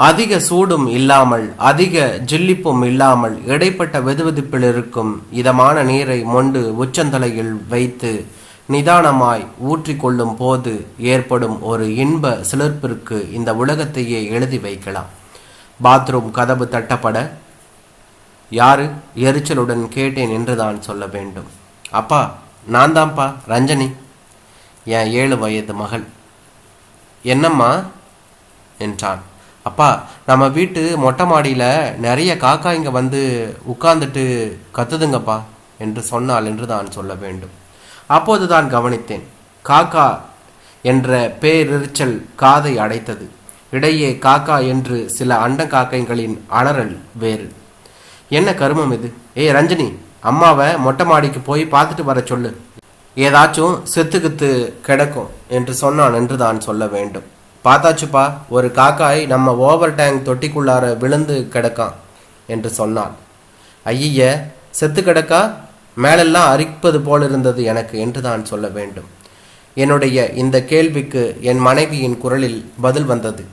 அதிக சூடும் இல்லாமல் அதிக ஜில்லிப்பும் இல்லாமல் இடைப்பட்ட வெதுவெதுப்பில் இருக்கும் இதமான நீரை மொண்டு உச்சந்தலையில் வைத்து நிதானமாய் ஊற்றிக்கொள்ளும் போது ஏற்படும் ஒரு இன்ப சிலிர்ப்பிற்கு இந்த உலகத்தையே எழுதி வைக்கலாம். பாத்ரூம் கதவு தட்டப்பட யாரு? எரிச்சலுடன் கேட்டேன் என்று தான் சொல்ல வேண்டும். அப்பா நான் தான்ப்பா ரஞ்சனி. என் ஏழு வயது மகள். என்னம்மா? என்றான். அப்பா நம்ம வீட்டு மொட்டை மாடியில் நிறைய காக்கா இங்கே வந்து உட்கார்ந்துட்டு கத்துதுங்கப்பா என்று சொன்னாள் என்று தான் சொல்ல வேண்டும். அப்போது தான் கவனித்தேன். காக்கா என்ற பேரிரைச்சல் காதை அடைத்தது. இடையே காக்கா என்று சில அண்ட காக்கைகளின் அலறல் வேறு. என்ன கருமம் இது? ஏய் ரஞ்சனி அம்மாவை மொட்டை மாடிக்கு போய் பார்த்துட்டு வர சொல்லு. ஏதாச்சும் செத்துக்குத்து கிடக்கும் என்று சொன்னான் என்று தான் சொல்ல வேண்டும். பார்த்தாச்சுப்பா ஒரு காக்காய் நம்ம ஓவர் டேங்க் தொட்டிக்குள்ளார விழுந்து கிடக்கான் என்று சொன்னான் ஐய செத்து கிடக்கா? மேலெல்லாம் அரிப்பது போல் இருந்தது எனக்கு என்று தான் சொல்ல வேண்டும். என்னுடைய இந்த கேள்விக்கு என் மனைவியின் குரலில் பதில் வந்தது.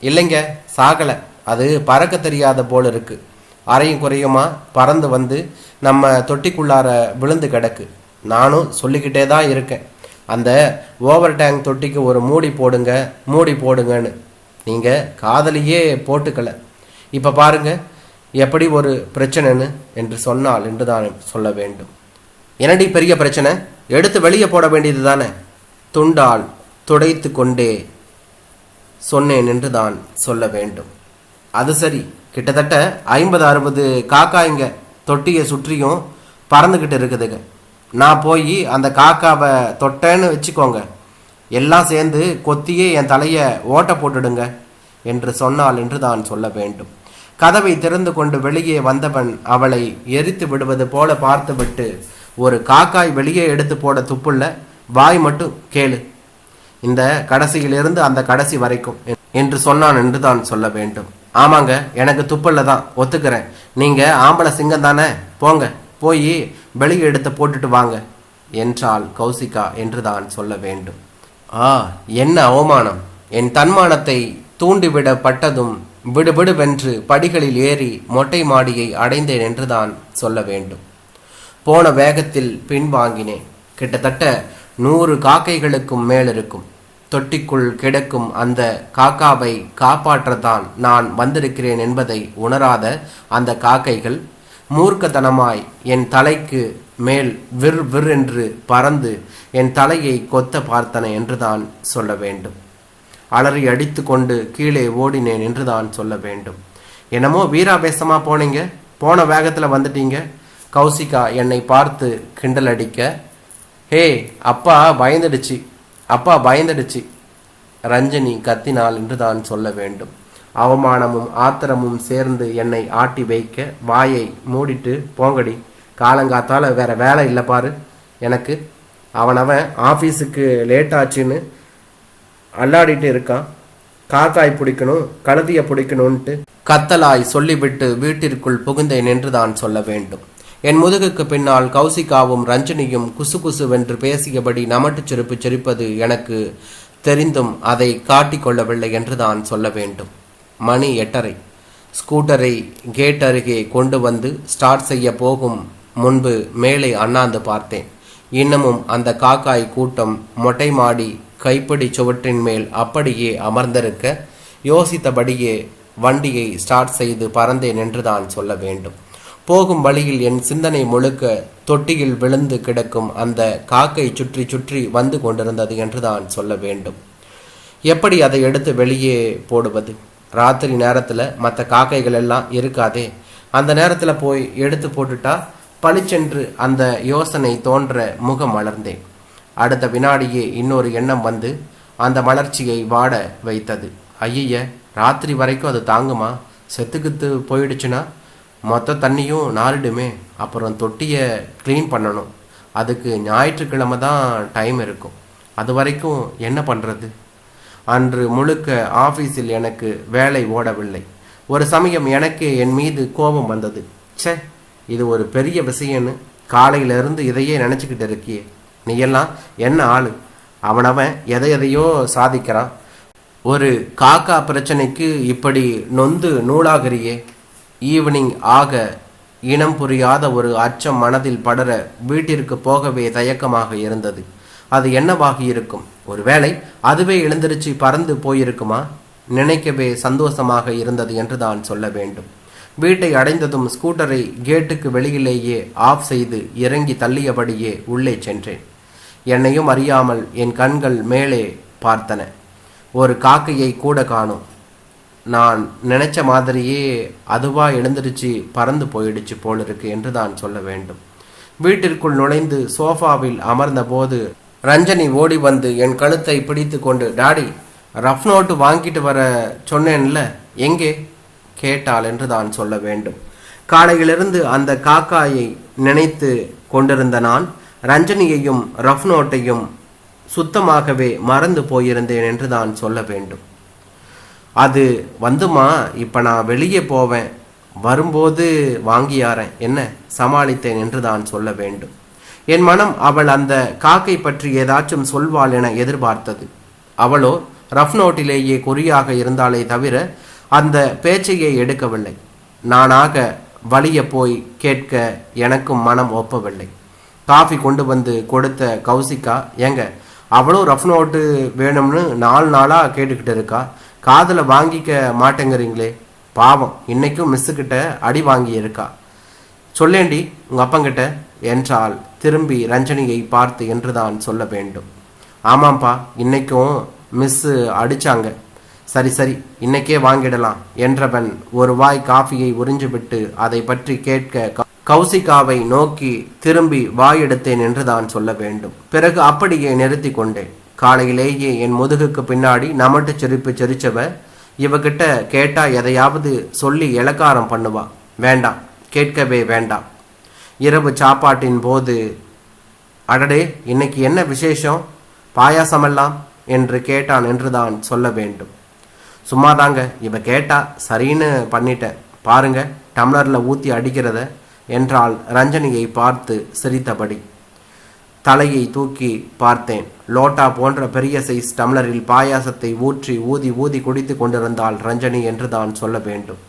இல்லைங்க சாகலை. அது பறக்க தெரியாத போல் இருக்கு. அரையும் குறையுமா? பறந்து வந்து நம்ம தொட்டிக்குள்ளார விழுந்து கிடக்கு. நானும் சொல்லிக்கிட்டே தான் இருக்கேன். அந்த ஓவர் டேங்க் தொட்டிக்கு ஒரு மூடி போடுங்க மூடி போடுங்கன்னு. நீங்கள் காதலியே போட்டுக்கல. இப்போ பாருங்கள் எப்படி ஒரு பிரச்சனைன்னு என்று சொன்னால் என்று தான் சொல்ல வேண்டும். என்னடி பெரிய பிரச்சனை? எடுத்து வெளியே போட வேண்டியது தானே? துண்டால் துடைத்து கொண்டே சொன்னேன் என்று தான் சொல்ல வேண்டும். அது சரி கிட்டத்தட்ட ஐம்பது அறுபது காக்காய்ங்க தொட்டியை சுற்றியும் பறந்துக்கிட்டு இருக்குதுங்க. நான் போய் அந்த காக்காவை தொட்டேன்னு வச்சுக்கோங்க. எல்லாம் சேர்ந்து கொத்தியே என் தலையை ஓட்ட போட்டுடுங்க என்று சொன்னாள் என்று தான் சொல்ல வேண்டும். கதவை திறந்து கொண்டு வெளியே வந்தவன் அவளை எரித்து விடுவது போல பார்த்துவிட்டு ஒரு காக்காய் வெளியே எடுத்து போட துப்புள்ள வாய் மட்டும் கேளு. இந்த கடைசியிலிருந்து அந்த கடைசி வரைக்கும் என்று சொன்னான் என்று தான் சொல்ல வேண்டும். ஆமாங்க எனக்கு துப்பல்ல தான். ஒத்துக்கிறேன். நீங்க ஆம்பளை சிங்கம் தானே? போங்க. போய் வெளியே எடுத்து போட்டுட்டு வாங்க என்றாள் கௌசிகா என்று தான் சொல்ல வேண்டும். ஆ என்ன அவமானம்? என் தன்மானத்தை தூண்டிவிடப்பட்டதும் விடுவிடுவென்று படிகளில் ஏறி மொட்டை மாடியை அடைந்தேன் என்று தான் சொல்ல வேண்டும். போன வேகத்தில் பின்வாங்கினேன். கிட்டத்தட்ட நூறு காக்கைகளுக்கும் மேல் இருக்கும் தொட்டிக்குள் கிடக்கும் அந்த காக்காவை காப்பாற்றத்தான் நான் வந்திருக்கிறேன் என்பதை உணராத அந்த காக்கைகள் மூர்க்கத்தனமாய் என் தலைக்கு மேல் விர் விர் என்று பறந்து என் தலையை கொத்த பார்த்தன என்றுதான் சொல்ல வேண்டும். அலறி அடித்து கொண்டு கீழே ஓடினேன் என்று தான் சொல்ல வேண்டும். என்னமோ வீராபேசமா போனீங்க? போன வேகத்தில் வந்துட்டீங்க. கௌசிகா என்னை பார்த்து கிண்டல் அடிக்க ஹே அப்பா பயந்துடுச்சு. அப்பா பயந்துடுச்சு. ரஞ்சனி கத்தினாள் என்று தான் சொல்ல வேண்டும். அவமானமும் ஆத்திரமும் சேர்ந்து என்னை ஆட்டி வைக்க வாயை மூடிட்டு போங்கடி. காலங்காத்தால வேற வேலை இல்லை பாரு. எனக்கு அவனவன் ஆஃபீஸுக்கு லேட் ஆச்சுன்னு அல்லாடிட்டு இருக்கான். காக்காய் பிடிக்கணும் கழுதியை பிடிக்கணும்ன்ட்டு கத்தலாய் சொல்லிவிட்டு வீட்டிற்குள் புகுந்தேன் என்று தான் சொல்ல வேண்டும். என் முதுகுக்கு பின்னால் கௌசிகாவும் ரஞ்சனியும் குசு குசு வென்று பேசியபடி நமட்டுச் செருப்பு சிரிப்பது எனக்கு தெரிந்தும் அதை காட்டிக்கொள்ளவில்லை என்று தான் சொல்ல வேண்டும். மணி எட்டரை. ஸ்கூட்டரை கேட் அருகே கொண்டு வந்து ஸ்டார்ட் செய்ய போகும் முன்பு மேலே அண்ணாந்து பார்த்தேன். இன்னமும் அந்த காக்காய் கூட்டம் மொட்டை மாடி கைப்பிடி சுவற்றின் மேல் அப்படியே அமர்ந்திருக்க யோசித்தபடியே வண்டியை ஸ்டார்ட் செய்து பறந்தேன் என்று தான் சொல்ல வேண்டும். போகும் வழியில் என் சிந்தனை முழுக்க தொட்டியில் விழுந்து கிடக்கும் அந்த காக்கை சுற்றி சுற்றி வந்து கொண்டிருந்தது என்று தான் சொல்ல வேண்டும். எப்படி அதை எடுத்து வெளியே போடுவது? ராத்திரி நேரத்தில் மற்ற காக்கைகள் எல்லாம் இருக்காதே. அந்த நேரத்தில் போய் எடுத்து போட்டுட்டா பளிச்சென்று அந்த யோசனை தோன்ற முகம் மலர்ந்தேன் அடுத்த வினாடியே இன்னொரு எண்ணம் வந்து அந்த மலர்ச்சியை வாட வைத்தது. ஐய ராத்திரி வரைக்கும் அது தாங்குமா? செத்துக்குத்து போயிடுச்சுன்னா மொத்த தண்ணியும் நாரிடுமே அப்புறம் தொட்டியை க்ளீன் பண்ணணும். அதுக்கு ஞாயிற்றுக்கிழமை தான் டைம் இருக்கும். அது வரைக்கும் என்ன பண்ணுறது அன்று முழுக்க ஆஃபீஸில் எனக்கு வேலை ஓடவில்லை. ஒரு சமயம் எனக்கே என் மீது கோபம் வந்தது. ச்சே இது ஒரு பெரிய விஷயம்னு காலையிலிருந்து இதையே நினச்சிக்கிட்டு இருக்கியே. நீ எல்லாம் என்ன ஆள்? அவனவன் எதை எதையோ சாதிக்கிறான். ஒரு காக்கா பிரச்சனைக்கு இப்படி நொந்து நூலாகிறியே. ஈவினிங் ஆக இனம் புரியாத ஒரு அச்சம் மனதில் படர வீட்டிற்கு போகவே தயக்கமாக இருந்தது. அது என்னவாகி இருக்கும்? ஒருவேளை அதுவே எழுந்திருச்சு பறந்து போயிருக்குமா? நினைக்கவே சந்தோஷமாக இருந்தது என்று தான் சொல்ல வேண்டும். வீட்டை அடைந்ததும் ஸ்கூட்டரை கேட்டுக்கு வெளியிலேயே ஆஃப் செய்து இறங்கி தள்ளியபடியே உள்ளே சென்றேன். என்னையும் அறியாமல் என் கண்கள் மேலே பார்த்தன. ஒரு காக்கையை கூட காணும். நான் நினைச்ச மாதிரியே அதுவா எழுந்திருச்சு பறந்து போயிடுச்சு போலிருக்கு என்று தான் சொல்ல வேண்டும். வீட்டிற்குள் நுழைந்து சோஃபாவில் அமர்ந்தபோது ரஞ்சனி ஓடி வந்து என் கழுத்தை பிடித்து கொண்டு டாடி ரஃப் நோட்டு வாங்கிட்டு வர சொன்னேன்ல எங்கே? கேட்டாள் என்று தான் சொல்ல வேண்டும். காலையிலிருந்து அந்த காக்காயை நினைத்து கொண்டிருந்த நான் ரஞ்சனியையும் ரஃப் நோட்டையும் சுத்தமாகவே மறந்து போயிருந்தேன் என்று தான் சொல்ல வேண்டும். அது வந்துமா? இப்போ நான் வெளியே போவேன். வரும்போது வாங்கியாரேன். என்ன? சமாளித்தேன் என்று தான் சொல்ல வேண்டும். என் மனம் அவள் அந்த காக்கை பற்றி ஏதாச்சும் சொல்வாள் என எதிர்பார்த்தது. அவளோ ரஃப் நோட்டிலேயே குறியாக இருந்தாலே தவிர அந்த பேச்சையே எடுக்கவில்லை. நானாக வலிய போய் கேட்க எனக்கும் மனம் ஒப்பவில்லை. காஃபி கொண்டு வந்து கொடுத்த கௌசிகா ஏங்க அவளும் ரஃப் நோட்டு வேணும்னு நாலு நாளாக கேட்டுக்கிட்டு இருக்கா? காதில் வாங்கிக்க மாட்டேங்கிறீங்களே. பாவம் இன்னைக்கும் மிஸ்ஸுக்கிட்ட அடி வாங்கி இருக்கா சொல்லேண்டி உங்கள் அப்பங்கிட்ட என்றாள் திரும்பி ரஞ்சனியை பார்த்து என்றுதான் சொல்ல வேண்டும். ஆமாம்ப்பா இன்னைக்கும் மிஸ்ஸு அடிச்சாங்க. சரி சரி இன்னைக்கே வாங்கிடலாம் என்றவன் ஒரு வாய் காஃபியை உறிஞ்சிவிட்டு அதை பற்றி கேட்க கௌசிகாவை நோக்கி திரும்பி வாயெடுத்தேன் என்று தான் சொல்ல வேண்டும். பிறகு அப்படியே நிறுத்தி கொண்டேன். காலையிலேயே என் முதுகுக்கு பின்னாடி நமட்டு சிரிப்பு சிரிச்சவ இவகிட்ட கேட்டா எதையாவது சொல்லி இலக்காரம் பண்ணுவா. வேண்டாம் கேட்கவே வேண்டாம். இரவு சாப்பாட்டின் போது அடடே இன்னைக்கு என்ன விசேஷம்? பாயாசமெல்லாம்? என்று கேட்டான் என்றுதான் சொல்ல வேண்டும். சும்மாதாங்க இவ கேட்டா சரின்னு பண்ணிட்டேன் பாருங்க டம்ளரில் ஊத்தி அடிக்கிறத என்றால் ரஞ்சனியை பார்த்து சிரித்தபடி. தலையை தூக்கி பார்த்தேன். லோட்டா போன்ற பெரிய சைஸ் டம்ளரில் பாயாசத்தை ஊற்றி ஊதி ஊதி குடித்து கொண்டிருந்தாள் ரஞ்சனி என்று தான் சொல்ல வேண்டும்.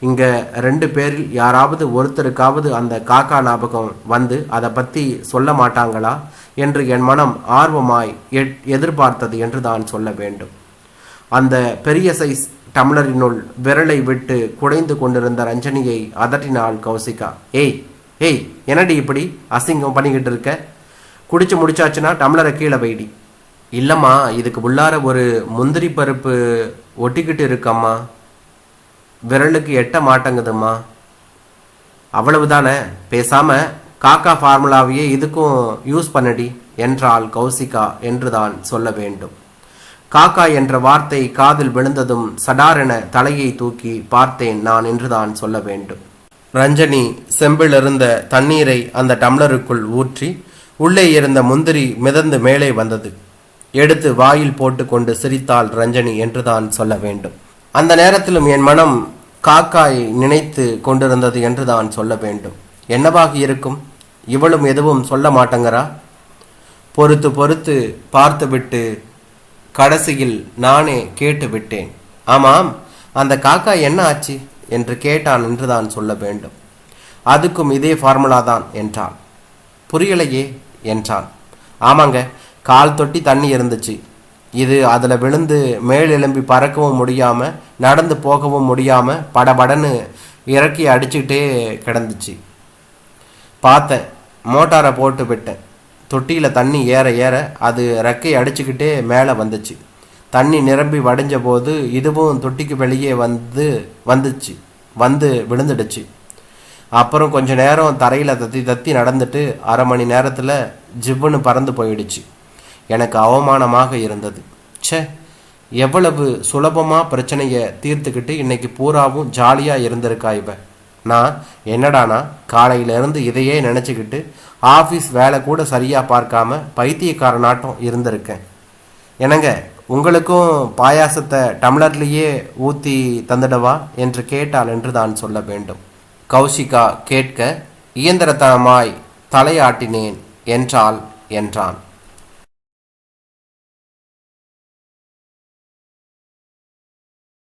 இங்கே ரெண்டு பேரில் யாராவது ஒருத்தருக்காவது அந்த காக்கா ஞாபகம் வந்து அதை பற்றி சொல்ல மாட்டாங்களா என்று என் மனம் ஆர்வமாய் எட்- எதிர்பார்த்தது என்று தான் சொல்ல வேண்டும். அந்த பெரிய சைஸ் டம்ளரினுள் விரலை விட்டு குடைந்து கொண்டிருந்த ரஞ்சனியை அதட்டினாள் கௌசிகா. ஏய் ஏய் என்னடி இப்படி அசிங்கம் பண்ணிக்கிட்டு இருக்க? குடிச்சு முடிச்சாச்சுன்னா டம்ளரை கீழே வைடி. இல்லைம்மா இதுக்கு உள்ளார ஒரு முந்திரி பருப்பு ஒட்டிக்கிட்டு இருக்கம்மா. விரலுக்கு எட்ட மாட்டேங்குதும்மா. அவ்வளவுதானே? பேசாம காக்கா ஃபார்முலாவையே இதுக்கும் யூஸ் பண்ணடி. என்றால் கௌசிகா என்றுதான் சொல்ல வேண்டும். காக்கா என்ற வார்த்தை காதில் விழுந்ததும் சடாரென தலையை தூக்கி பார்த்தேன் நான் என்றுதான் சொல்ல வேண்டும். ரஞ்சனி செம்பில் இருந்த தண்ணீரை அந்த டம்ளருக்குள் ஊற்றி உள்ளே இருந்த முந்திரி மிதந்து மேலே வந்தது. எடுத்து வாயில் போட்டுக்கொண்டு சிரித்தாள் ரஞ்சனி என்றுதான் சொல்ல வேண்டும். அந்த நேரத்திலும் என் மனம் காக்காய் நினைத்து கொண்டிருந்தது என்று தான் சொல்ல வேண்டும். என்னவாகி இருக்கும்? இவளும் எதுவும் சொல்ல மாட்டேங்கிறா? பொறுத்து பொறுத்து பார்த்துவிட்டு கடைசியில் நானே கேட்டு விட்டேன். ஆமாம் அந்த காக்கா என்ன ஆச்சு? என்று கேட்டான் என்று தான் சொல்ல வேண்டும். அதுக்கும் இதே ஃபார்முலா தான் என்றான். புரியலையே என்றான். ஆமாங்க கால் தொட்டி தண்ணி இருந்துச்சு. இது அதில் விழுந்து மேலெலும்பி எழும்பி பறக்கவும் முடியாமல் நடந்து போகவும் முடியாமல் படபடன்னு இறக்கி அடிச்சுக்கிட்டே கிடந்துச்சு. பார்த்தேன் மோட்டாரை போட்டு விட்டேன். தொட்டியில் தண்ணி ஏற ஏற அது ரெக்கை அடிச்சுக்கிட்டே மேலே வந்துச்சு. தண்ணி நிரம்பி வடிஞ்ச போது இதுவும் தொட்டிக்கு வெளியே வந்து வந்துச்சு. வந்து விழுந்துடுச்சு. அப்புறம் கொஞ்ச நேரம் தரையில் தத்தி தத்தி நடந்துட்டு அரை மணி நேரத்தில் ஜிவ்வுன்னு பறந்து போயிடுச்சு. எனக்கு அவமானமாக இருந்தது. ச்சே எவ்வளவு சுலபமாக பிரச்சனையை தீர்த்துக்கிட்டு இன்னைக்கு பூராவும் ஜாலியாக இருந்திருக்கா இவ? நான் என்னடானா காலையிலேருந்து இதையே நினச்சிக்கிட்டு ஆஃபீஸ் வேலை கூட சரியாக பார்க்காம பைத்தியக்காரனாட்டம் இருந்திருக்கேன். என்னங்க உங்களுக்கும் பாயாசத்தை டம்ளர்லேயே ஊற்றி தந்துடவா என்று கேட்டாள் என்று தான் சொல்ல வேண்டும். கௌஷிகா கேட்க இயந்திரத்தனமாய் தலையாட்டினேன் என்றாள் என்றான்.